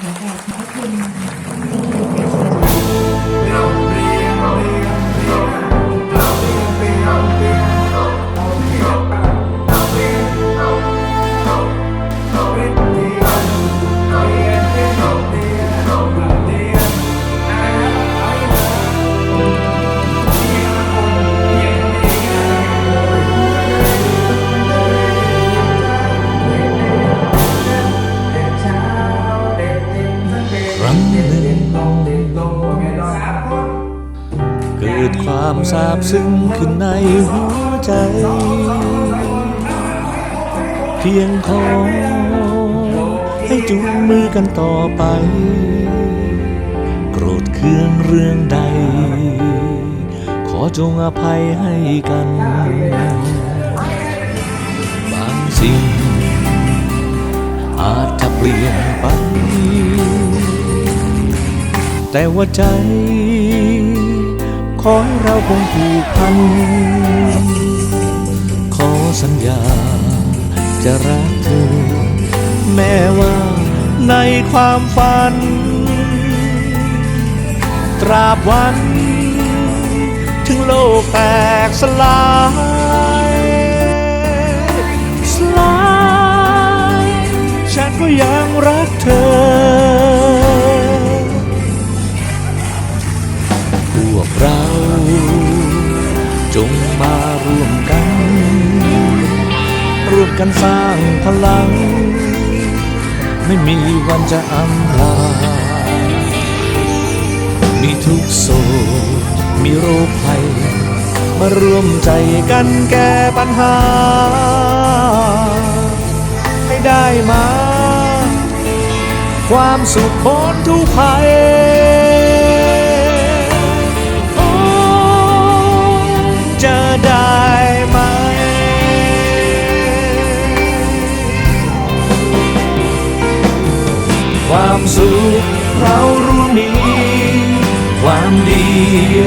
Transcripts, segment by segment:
然后아이 가. ดความซาบซึ้งขึ้นในหัวใจ เพียงขอให้จูงมือกันต่อไป โกรธเคืองเรื่องใด ขอจงอภัยให้กัน บางสิ่ง อาจจะเปลี่ยนไป แต่ว่าใจ ขอให้เราคงผูกพัน ขอสัญญาจะรักเธอ แม้ว่าในความฝัน ตราบวัน ถึงโลกแตกสลาย สลาย ฉันก็ยังรักเธอ ร่วมกัน ร่วมกันสร้างพลัง ไม่มีวันจะอำลา มีทุกโศกมีโรคภัย มาร่วมใจกันแก้ปัญหา ให้ได้มา ความสุขพ้นทุกภัย ความดี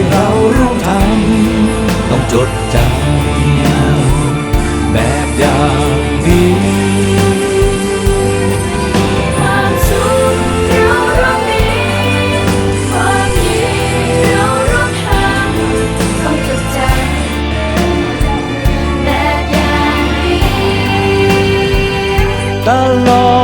เรารู้ทำต้องจดจำแบบอย่างดีความสุขเราร่วมมีความดีเราร่วมทำต้องจดจำแบบอย่างดีตลอด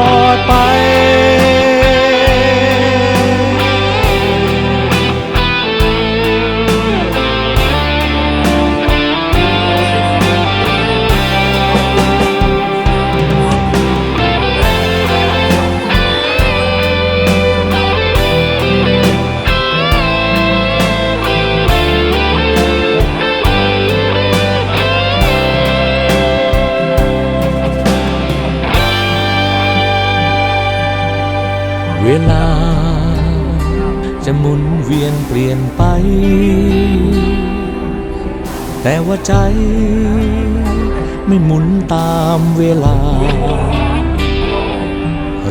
จะหมุนเวียนเปลี่ยนไป แต่ว่าใจไม่หมุนตามเวลา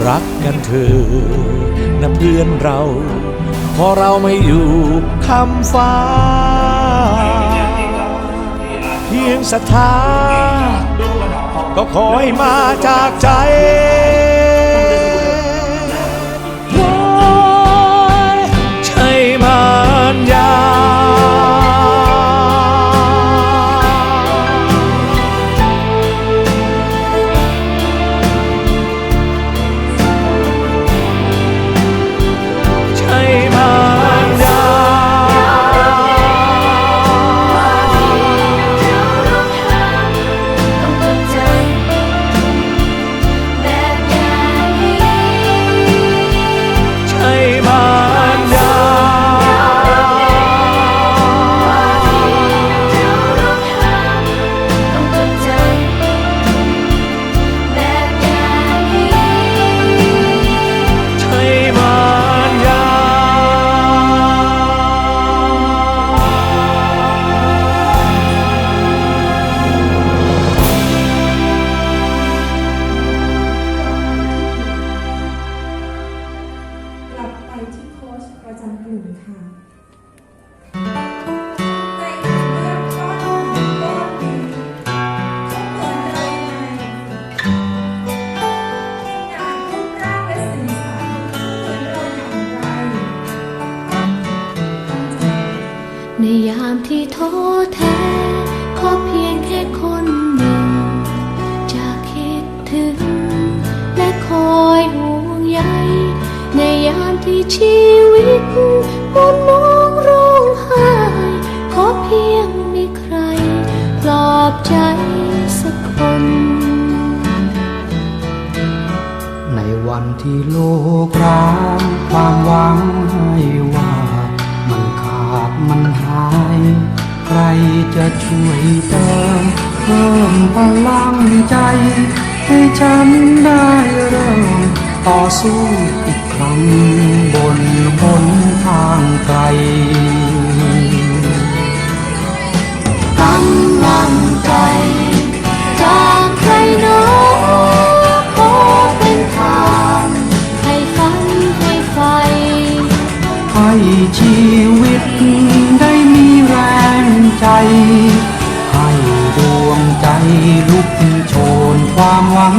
รักกันเธอนะเพื่อนเรา พอเราไม่อยู่คำฟ้า เพียงศรัทธาก็ขอให้มาจากใจ ชีวิตหมุนมองร้องไห้ขอเพียงมีใครปลอบใจสักคน ในวันที่โลกร้างความหวังให้ว่า มันขาดมันหาย ใครจะช่วยเติมเพิ่มพลังใจ ให้ฉันได้เริ่ม ต่อสู้อีกครั้งบนบนทางไกลกำลังใจจากใครหนอขอเป็นทางให้ฝันให้ไฟให้ชีวิตได้มีแรงใจให้ดวงใจลุกโชนความหวัง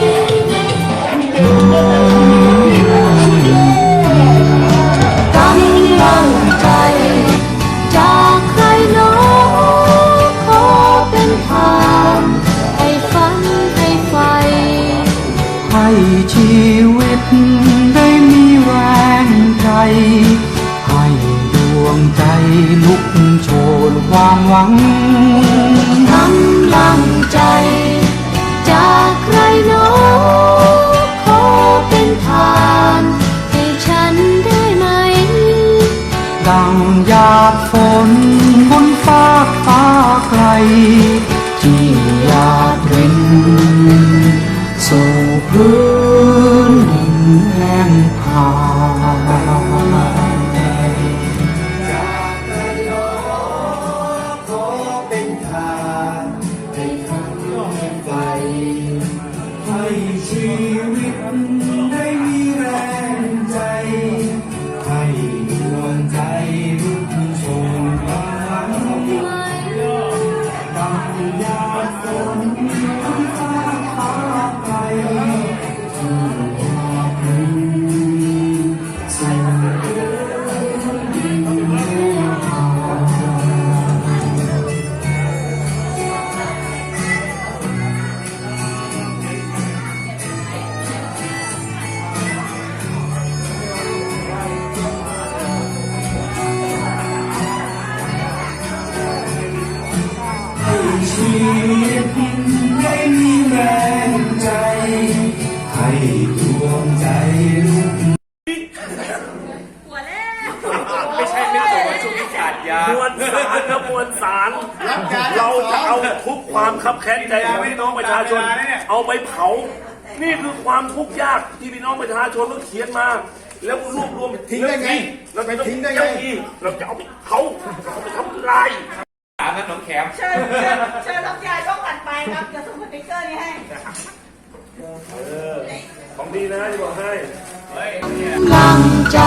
ที่ก ดังหยาดฝนบนฟ้าฟ้าไกล ที่หยาดรินสู่พื้นดินแห้งผากให้ ไม่ใช่ไม่ส่งมาช่วงนี้ขาดยามวลสารนะมวลสารเราจะเอาทุกความคับแค้นใจของพี่น้องประชาชน เอาไปเผา นี่คือความทุกข์ยากที่พี่น้องประชาชนต้องเขียนมา แล้วรวบรวมทิ้งได้ไงเราจะต้องทิ้งได้ไงเจ้าหน้าที่เราจะเอาไปเผาเอาไปทำลายเชิญเชิญเชิญน้องยายช่องถัดไปครับเดี๋ยวส่งสติ๊กเกอร์นี้ให้ของดีนะจะบอกให้ กำลังใจ